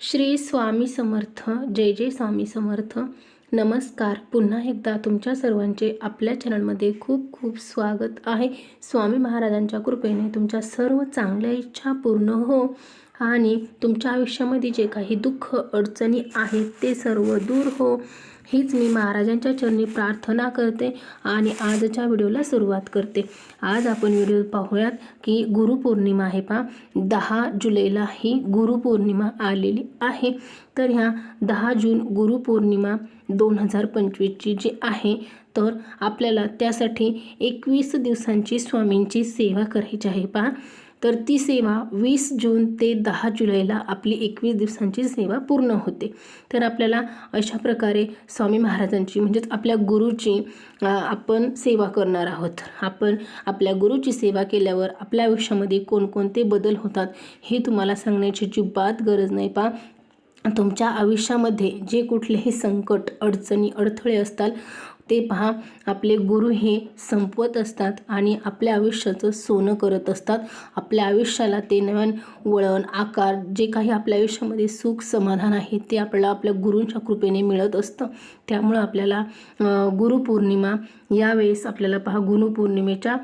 श्री स्वामी समर्थ जय जय स्वामी समर्थ. नमस्कार. पुन्हा एकदा तुमच्या सर्वांचे आपल्या चॅनलमध्ये खूप खूप स्वागत आहे. स्वामी महाराजांच्या कृपेने तुमच्या सर्व चांगल्या इच्छा पूर्ण हो. आणि तुमच्या आयुष्यामध्ये जे काही दुःख अडचणी आहेत ते सर्व दूर हो. हीच मी महाराजांच्या चरणी प्रार्थना करते आणि आजच्या व्हिडिओला सुरुवात करते. आज आपण व्हिडिओ पाहूयात की गुरुपौर्णिमा आहे पा दहा जुलैला ही गुरुपौर्णिमा आलेली आहे. तर ह्या दहा जून गुरुपौर्णिमा दोन हजार पंचवीसची जी आहे तर आपल्याला त्यासाठी एकवीस दिवसांची स्वामींची सेवा करायची आहे पहा. तर ती सेवा वीस जून ते दहा जुलैला आपली एकवीस दिवसांची सेवा पूर्ण होते. तर आपल्याला अशा प्रकारे स्वामी महाराजांची म्हणजेच आपल्या गुरुची आपण सेवा करणार आहोत. आपण आपल्या गुरुची सेवा केल्यावर आपल्या आयुष्यामध्ये कोणकोणते बदल होतात हे तुम्हाला सांगण्याची अजिबात गरज नाही पा. तुमच्या आयुष्यामध्ये जे कुठलेही संकट अडचणी अडथळे असतात ते पहा आपले गुरु हे संपवत असतात आणि आपल्या आयुष्याचं सोनं करत असतात. आपल्या आयुष्याला ते नवीन वळण आकार जे काही आपल्या आयुष्यामध्ये सुख समाधान आहे ते आपल्याला आपल्या गुरूंच्या कृपेने मिळत असतं. त्यामुळं आपल्याला गुरुपौर्णिमा यावेळेस आपल्याला पहा गुरुपौर्णिमेच्या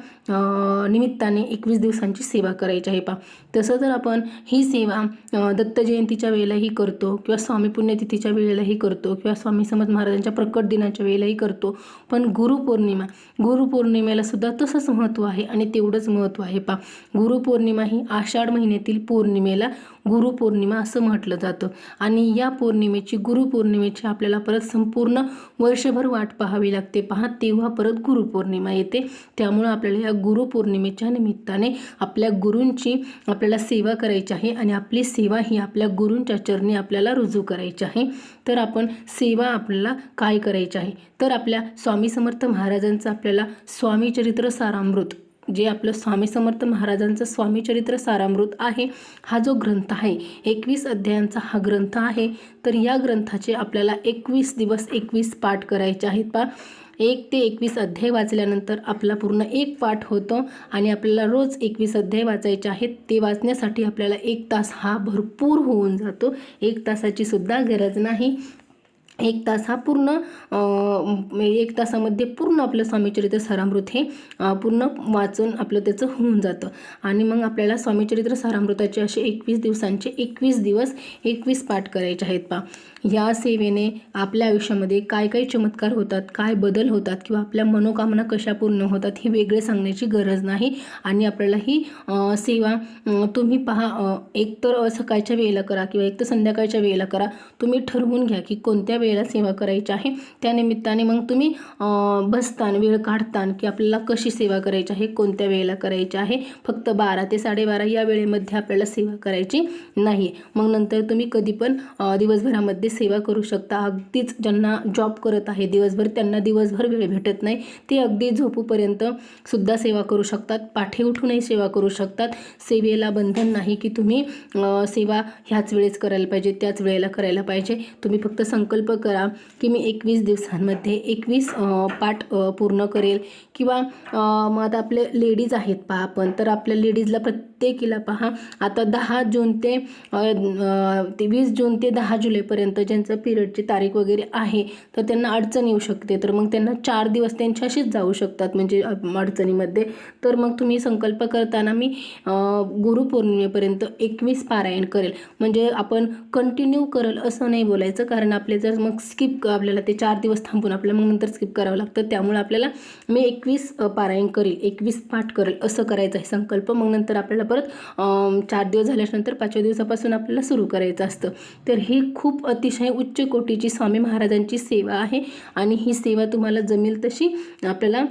निमित्ताने एकवीस दिवसांची सेवा करायची आहे पहा. तसं तर आपण ही सेवा दत्त जयंतीच्या वेळेलाही करतो किंवा स्वामी पुण्यतिथीच्या वेळेलाही करतो किंवा स्वामी समर्थ महाराजांच्या प्रकट दिनाच्या वेळेलाही करतो पण गुरुपौर्णिमा गुरुपौर्णिमेला सुद्धा तसंच महत्त्व आहे आणि तेवढंच महत्त्व आहे पा गुरुपौर्णिमा ही आषाढ महिन्यातील पौर्णिमेला गुरुपौर्णिमा असं म्हटलं जातं. आणि या पौर्णिमेची गुरुपौर्णिमेची आपल्याला परत संपूर्ण वर्षभर वाट पाहावी लागते पहा. तेव्हा परत गुरुपौर्णिमा येते. त्यामुळं आपल्याला या गुरुपौर्णिमेच्या निमित्ताने आपल्या गुरूंची आपल्याला सेवा करायची आहे आणि आपली सेवा ही आपल्या गुरूंच्या चरणी आपल्याला रुजू करायची आहे. तर आपण सेवा आपल्याला काय करायची आहे? तर आपल्या स्वामी समर्थ महाराजांचं आपल्याला स्वामी चरित्र सारामृत जे आपलं स्वामी समर्थ महाराजांचं स्वामी चरित्र सारामृत आहे हा जो ग्रंथ आहे एकवीस अध्यायांचा हा ग्रंथ आहे. तर या ग्रंथाचे आपल्याला एकवीस दिवस एकवीस पाठ करायचे आहेत पा एक ते एकवीस अध्याय वाचल्यानंतर आपला पूर्ण एक पाठ होतो आणि आपल्याला रोज एकवीस अध्याय वाचायचे आहेत ते वाचण्यासाठी आपल्याला एक तास हा भरपूर होऊन जातो. एक तासाची सुद्धा गरज नाही. एक तास हा पूर्ण म्हणजे एक तासामध्ये पूर्ण आपलं स्वामीचरित्र सारामृत हे पूर्ण वाचून आपलं त्याचं होऊन जातं. आणि मग आपल्याला स्वामीचरित्र सारामृताचे असे एकवीस दिवसांचे एकवीस दिवस एकवीस पाठ करायचे आहेत पा या सेवेने आपल्या आयुष्यामध्ये काय काय चमत्कार होतात काय बदल होतात किंवा आपल्या मनोकामना कशा पूर्ण होतात हे वेगळे सांगण्याची गरज नाही. आणि आपल्याला ही सेवा तुम्ही पहा एकतर एक तर सकाळच्या वेळेला करा किंवा एक तर संध्याकाळच्या वेळेला करा. तुम्ही ठरवून घ्या की कोणत्या वेळेला सेवा करायची आहे. त्या निमित्ताने मग तुम्ही बसतान वेळ काढतान की आपल्याला कशी सेवा करायची आहे कोणत्या वेळेला करायची आहे? फक्त बारा ते साडेबारा या वेळेमध्ये आपल्याला सेवा करायची नाही. मग नंतर तुम्ही कधी पण दिवसभरामध्ये सेवा करू शकता. अगदीच ज्यांना जॉब करत आहे दिवसभर त्यांना दिवसभर वेळ भेटत नाही ते अगदी झोपूपर्यंत सुद्धा सेवा करू शकतात. पाठी उठूनही सेवा करू शकतात. सेवेला बंधन नाही की तुम्ही सेवा ह्याच वेळेस करायला पाहिजे त्याच वेळेला करायला पाहिजे. तुम्ही फक्त संकल्प करा की मी एकवीस दिवसांमध्ये एकवीस पाठ पूर्ण करेल. किंवा मग आता आपले लेडीज आहेत पहा आपण तर आपल्या लेडीजला प्रत्येक प्रत्येकीला पहा आता दहा जून ते ते वीस जून ते दहा जुलैपर्यंत ज्यांचं पिरियडची तारीख वगैरे आहे तर त्यांना अडचण येऊ शकते. तर मग त्यांना चार दिवस त्यांच्याशीच जाऊ शकतात म्हणजे अडचणीमध्ये. तर मग तुम्ही संकल्प करताना मी गुरुपौर्णिमेपर्यंत एकवीस पारायण करेल. म्हणजे आपण कंटिन्यू करेल असं नाही बोलायचं कारण आपले जर मग स्किप आपल्याला ते चार दिवस थांबून आपल्याला मग नंतर स्किप करावं लागतं. त्यामुळे आपल्याला मी एकवीस पारायण करेल एकवीस पाठ करेल असं करायचं आहे संकल्प. मग नंतर आपल्याला परत चार दिवस झाल्यानंतर पाचव्या दिवसापासून आपल्याला सुरू करायचं असतं. तर ही खूप अतिशय उच्च कोटीची स्वामी महाराजांची सेवा आहे आणि ही सेवा तुम्हाला जमेल तशी आपल्याला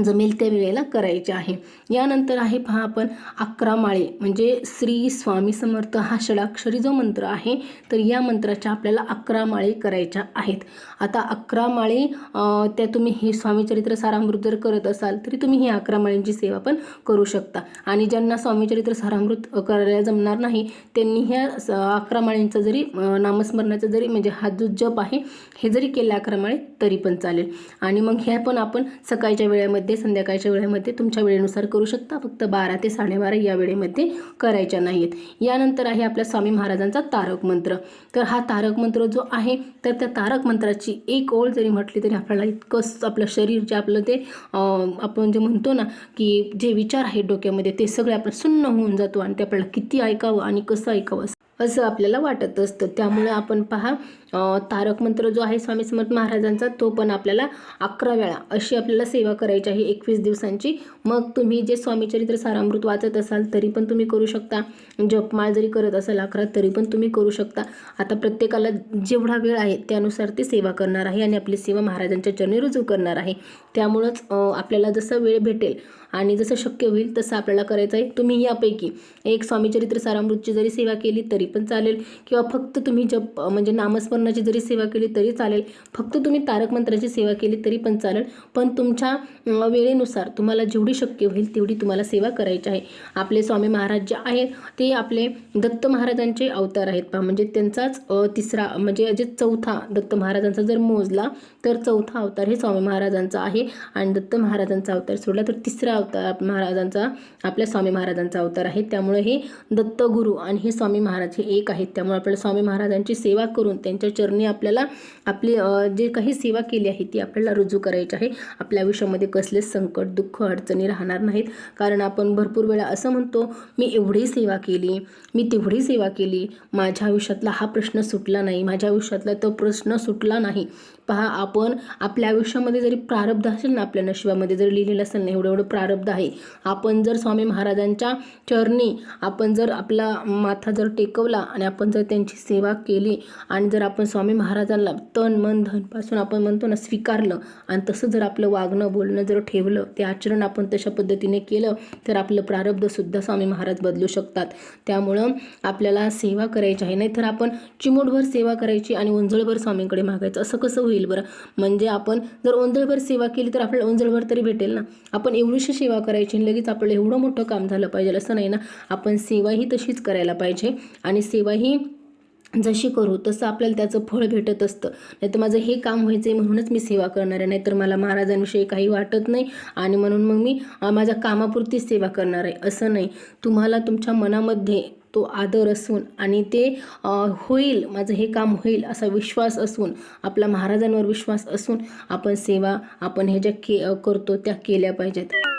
जमेल त्या वेळेला करायचे आहे. यानंतर आहे पहा आपण अकरा माळे. म्हणजे श्री स्वामी समर्थ हा षडाक्षरी जो मंत्र आहे तर या मंत्राच्या आपल्याला अकरा माळे करायच्या आहेत. आता अकरा माळे त्या तुम्ही हे स्वामीचरित्र सारामृत जर करत असाल तरी तुम्ही ही अकरा माळ्यांची सेवा पण करू शकता. आणि ज्यांना स्वामीचरित्र सारामृत करायला जमणार नाही त्यांनी ह्या स- अकरा माळ्यांचा जरी नामस्मरणाचा नामस्मरणाचं जरी म्हणजे हा जो जप आहे हे जरी केले अकरा माळे तरी पण चालेल. आणि मग ह्या पण आपण सकाळच्या वेळेमध्ये वेळेमध्ये संध्याकाळच्या वेळेमध्ये तुमच्या वेळेनुसार करू शकता. फक्त बारा ते साडेबारा या वेळेमध्ये करायच्या नाहीत. यानंतर आहे आपल्या स्वामी महाराजांचा तारक मंत्र. तर हा तारक मंत्र जो आहे तर त्या तारक मंत्राची एक ओळ जरी म्हटली तरी आपल्याला इतकं आपलं शरीर जे आपलं ते आपण जे म्हणतो ना की जे विचार आहेत डोक्यामध्ये ते सगळे आपलं सुन्न होऊन जातो आणि ते आपल्याला किती ऐकावं आणि कसं ऐकावं असं आपल्याला वाटत असतं. त्यामुळे आपण पहा तारक मंत्र जो आहे स्वामी समर्थ महाराजांचा तो पण आपल्याला अकरा वेळा अशी आपल्याला सेवा करायची आहे एकवीस दिवसांची. मग तुम्ही जे स्वामीचरित्र सारामृत वाचत असाल तरी पण तुम्ही करू शकता. जपमाळ जरी करत असाल अकरा तरी पण तुम्ही करू शकता. आता प्रत्येकाला जेवढा वेळ आहे त्यानुसार ते सेवा करणार आहे आणि आपली सेवा महाराजांच्या चरणी रुजू करणार आहे. त्यामुळंच आपल्याला जसं वेळ भेटेल आणि जसं शक्य होईल तसं आपल्याला करायचं आहे. तुम्ही यापैकी एक स्वामीचरित्र सारामृतची जरी सेवा केली तरी पण चालेल. किंवा फक्त तुम्ही जप म्हणजे नामस्मरणाची जरी सेवा केली तरी चालेल. फक्त तुम्ही तारक मंत्राची सेवा केली तरी पण चालेल. पण तुमच्या वेळेनुसार तुम्हाला जेवढी शक्य होईल तेवढी तुम्हाला सेवा करायची आहे. आपले स्वामी महाराज जे आहेत ते आपले दत्त महाराजांचे अवतार आहेत. पहा म्हणजे त्यांचाच तिसरा म्हणजे जे चौथा दत्त महाराजांचा जर मोजला तर चौथा अवतार हे स्वामी महाराजांचा आहे. आणि दत्त महाराजांचा अवतार सोडला तर तिसरा अवतार महाराजांचा आपल्या स्वामी महाराजांचा अवतार आहे. त्यामुळे हे दत्तगुरू आणि हे स्वामी महाराज हे एक आहेत. त्यामुळे आपल्याला स्वामी महाराजांची सेवा करून त्यांच्या चरणी आपल्याला आपली जे काही सेवा केली आहे ती आपल्याला रुजू करायची आहे. आपल्या आयुष्यामध्ये कसलेच संकट दुःख अडचणी राहणार नाहीत. कारण आपण भरपूर वेळा असं म्हणतो मी एवढी सेवा केली मी तेवढी सेवा केली माझ्या आयुष्यातला हा प्रश्न सुटला नाही माझ्या आयुष्यातला तो प्रश्न सुटला नाही. पहा आपण आपल्या आयुष्यामध्ये जरी प्रारब्ध असेल ना आपल्या नशिबामध्ये जर लिहिलेलं असेल ना एवढं एवढं प्रारब्ध आहे. आपण जर स्वामी महाराजांच्या चरणी आपण जर आपला माथा जर शिकवला आणि आपण जर त्यांची सेवा केली आणि जर आपण स्वामी महाराजांना तन मन धनपासून आपण म्हणतो ना स्वीकारलं आणि तसं जर आपलं वागणं बोलणं जर ठेवलं ते आचरण आपण तशा पद्धतीने केलं तर आपलं प्रारब्धसुद्धा स्वामी महाराज बदलू शकतात. त्यामुळं आपल्याला सेवा करायची आहे. नाहीतर आपण चिमूटभर सेवा करायची आणि ओंजळभर स्वामींकडे मागायचं. असं कसं होईल बरं? म्हणजे आपण जर ओंजळभर सेवा केली तर आपल्याला ओंजळभर तरी भेटेल ना? आपण एवढीशी सेवा करायची आणि लगेच आपलं एवढं मोठं काम झालं पाहिजे. असं नाही ना? आपण सेवा ही तशीच करायला पाहिजे आणि आणि सेवाही जशी करू तसं आपल्याला त्याचं फळ भेटत असतं. नाही तर माझं हे काम व्हायचं आहे म्हणूनच मी सेवा करणार आहे. नाहीतर मला महाराजांविषयी काही वाटत नाही आणि म्हणून मग मी माझ्या कामापुरतीच सेवा करणार आहे. असं नाही. तुम्हाला तुमच्या मनामध्ये तो आदर असून आणि ते होईल माझं हे काम होईल असा विश्वास असून आपला महाराजांवर विश्वास असून आपण सेवा आपण हे ज्या के करतो त्या केल्या पाहिजेत.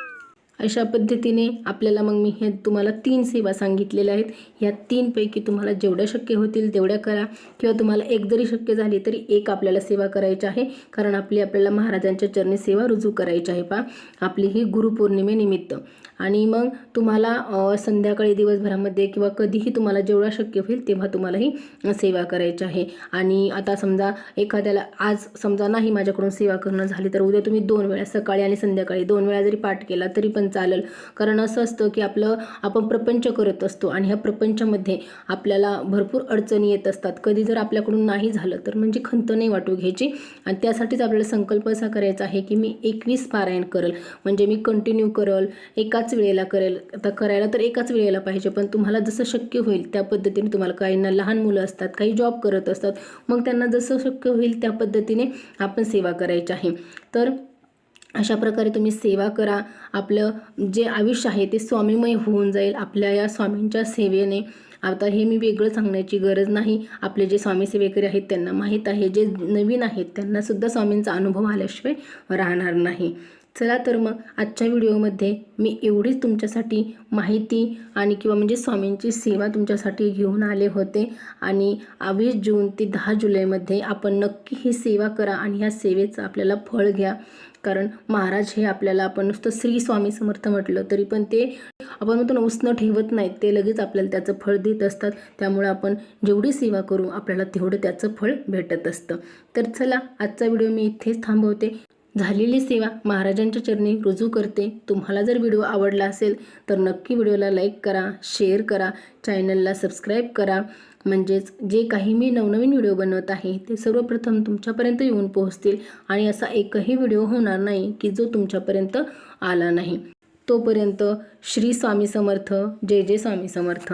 अशा पद्धतीने आपल्याला मग मी हे तुम्हाला तीन सेवा सांगितलेल्या आहेत. ह्या तीनपैकी तुम्हाला जेवढ्या शक्य होतील तेवढ्या करा. किंवा तुम्हाला एक जरी शक्य झाली तरी एक आपल्याला सेवा करायची आहे. कारण आपली आपल्याला महाराजांच्या चरणी सेवा रुजू करायची आहे. पा आपली ही गुरुपौर्णिमेनिमित्त आणि मग तुम्हाला संध्याकाळी दिवसभरामध्ये किंवा कधीही तुम्हाला जेवढा शक्य होईल तेव्हा तुम्हाला ही सेवा करायची आहे. आणि आता समजा एखाद्याला आज समजा नाही माझ्याकडून सेवा करणं झाली तर उद्या तुम्ही दोन वेळा सकाळी आणि संध्याकाळी दोन वेळा जरी पाठ केला तरी पण चालेल. कारण असं असतं की आपलं आपण प्रपंच करत असतो आणि ह्या प्रपंचामध्ये आपल्याला भरपूर अडचणी येत असतात. कधी जर आपल्याकडून नाही झालं तर म्हणजे खंत नाही वाटू घ्यायची. आणि त्यासाठीच आपल्याला संकल्प असा करायचा आहे की मी एकवीस पारायण करेल. म्हणजे मी कंटिन्यू करल एकाच वेळेला करेल. आता करायला तर एकाच वेळेला पाहिजे पण तुम्हाला जसं शक्य होईल त्या पद्धतीने तुम्हाला काहींना लहान मुलं असतात काही जॉब करत असतात. मग त्यांना जसं शक्य होईल त्या पद्धतीने आपण सेवा करायची आहे. तर अशा प्रकारे तुम्ही सेवा करा. आपलं जे आयुष्य आहे ते स्वामीमय होऊन जाईल. आपल्या या स्वामींच्या सेवेने. आता हे मी वेगळं सांगण्याची गरज नाही. आपले जे स्वामी सेवेकरी आहेत त्यांना माहीत आहे. जे नवीन आहेत त्यांनासुद्धा स्वामींचा अनुभव आल्याशिवाय राहणार नाही. चला तर मग आजच्या व्हिडिओमध्ये मी एवढीच तुमच्यासाठी माहिती आणि किंवा म्हणजे स्वामींची सेवा तुमच्यासाठी घेऊन आले होते. आणि वीस जून ते दहा जुलैमध्ये आपण नक्की ही सेवा करा आणि ह्या सेवेचं आपल्याला फळ घ्या. कारण महाराज हे आपल्याला आपण नुसतं श्री स्वामी समर्थ म्हटलं तरी पण ते आपण म्हणतो ना उसणं ठेवत नाहीत. ते लगेच आपल्याला त्याचं फळ देत असतात. त्यामुळे आपण जेवढी सेवा करू आपल्याला तेवढं त्याचं फळ भेटत असतं. तर चला आजचा व्हिडिओ मी इथेच थांबवते. झालेली सेवा महाराजांच्या चरणी रुजू करते. तुम्हाला जर व्हिडिओ आवडला असेल तर नक्की व्हिडिओला लाईक करा शेअर करा चॅनलला सबस्क्राईब करा. म्हणजेच जे काही मी नवनवीन व्हिडिओ बनवत आहे ते सर्वप्रथम तुमच्यापर्यंत येऊन पोहोचतील आणि असा एकही व्हिडिओ होणार नाही की जो तुमच्यापर्यंत आला नाही. तोपर्यंत श्री स्वामी समर्थ जय जय स्वामी समर्थ.